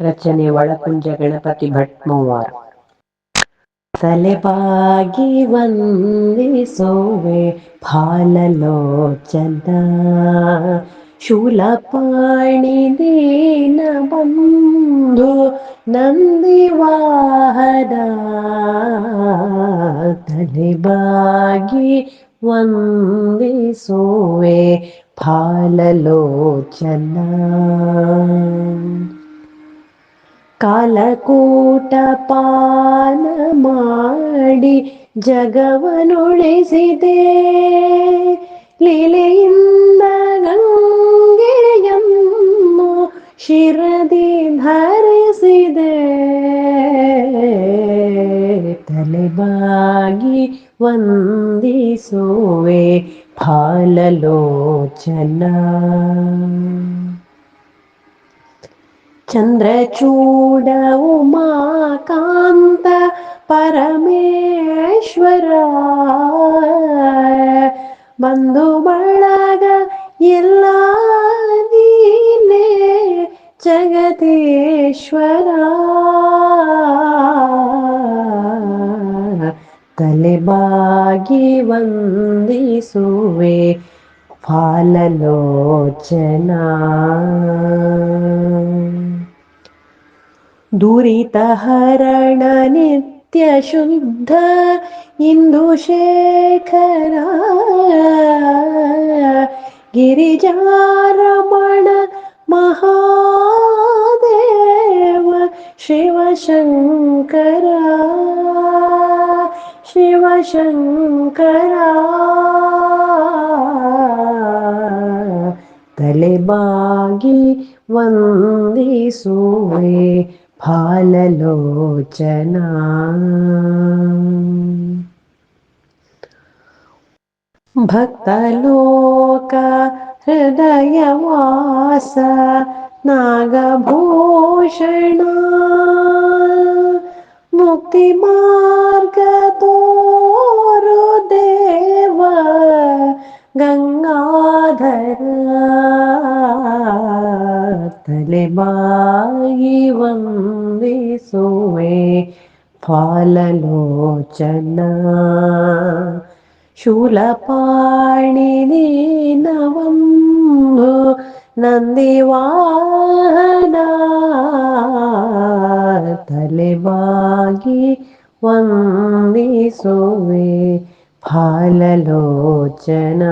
ರಚನೆ ಒಳಕುಂಜ ಗಣಪತಿ ಭಟ್ ಮೂವಾರ್ ತಲೆಬಾಗಿ ವಂದಿಸೋವೆ ಫಾಲಲೋಚನ ಶೂಲಪಾಣಿ ದೀನ ಬಂಧು ನಂದಿವಾಹನ ತಲೆಬಾಗಿ ವಂದಿಸೋವೆ ಫಾಲಲೋಚನ ಕಾಲಕೂಟ ಪಾಲ ಮಾಡಿ ಜಗವನುಳಿಸಿದೆ. ಲೀಲೆಯಿಂದ ಗಂಗೆಯನ್ನು ಶಿರದಿ ಧರಿಸಿದೆ. ತಲೆಬಾಗಿ ವಂದಿಸುವೆ ಫಾಲಲೋಚನ. ಚಂದ್ರಚೂಡ ಉಮಾಕಾಂತ ಪರಮೇಶ್ವರ ಬಂಧು ಬಳಗ ಎಲ್ಲ ನೀನೆ ಜಗದೀಶ್ವರ ತಲೆಬಾಗಿ ವಂದಿಸುವೆ ಫಾಲಲೋಚನ दुरितहरण नित्यशुद्ध इन्दुशेखर गिरिजारमण महादेव शिवशङ्करा शिवशङ्करा തലബാഗി വന്ദിസുവേ फाललोचना। भक्तलोक हृदयवास नागभूषणा। मुक्तिमार्गतोरुदेव गङ्गाधरा तलेबायिवम् ಮುಕ್ತಿ ಮಾರ್ಗ ತೋರು ದೇವ ಗಂಗಾಧರ ತಲೆಬಾಗಿ ವಂದಿಸುವೆ ಫಾಲಲೋಚನ ಶೂಲಪಾಣಿ ದೀನವಂದು ನಂದಿವಾಹನ ತಲೆಬಾಗಿ ವಂದಿಸುವೆ ಫಾಲಲೋಚನ